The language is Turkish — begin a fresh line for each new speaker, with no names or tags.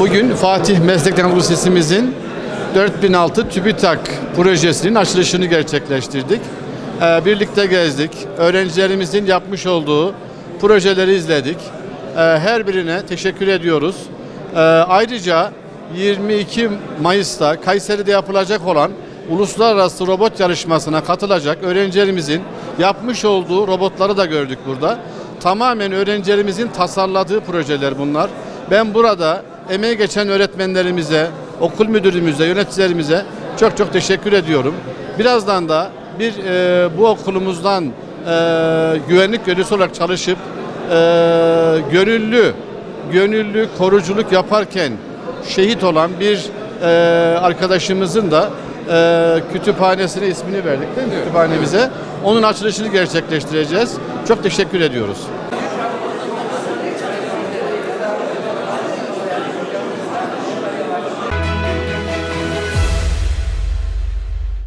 Bugün Fatih Meslek Teknik Lisesimizin 4006 TÜBİTAK projesinin açılışını gerçekleştirdik. Ee, Birlikte gezdik. Öğrencilerimizin yapmış olduğu projeleri izledik. Ee, Her birine teşekkür ediyoruz. Ee, Ayrıca 22 Mayıs'ta Kayseri'de yapılacak olan uluslararası robot yarışmasına katılacak öğrencilerimizin yapmış olduğu robotları da gördük burada. Tamamen öğrencilerimizin tasarladığı projeler bunlar. Ben burada emeği geçen öğretmenlerimize, okul müdürümüze, yöneticilerimize çok çok teşekkür ediyorum. Birazdan da bir e, bu okulumuzdan e, güvenlik görevlisi olarak çalışıp e, gönüllü, gönüllü koruculuk yaparken şehit olan bir e, arkadaşımızın da e, kütüphanesine ismini verdik değil mi kütüphanemize? Onun açılışını gerçekleştireceğiz. Çok teşekkür ediyoruz.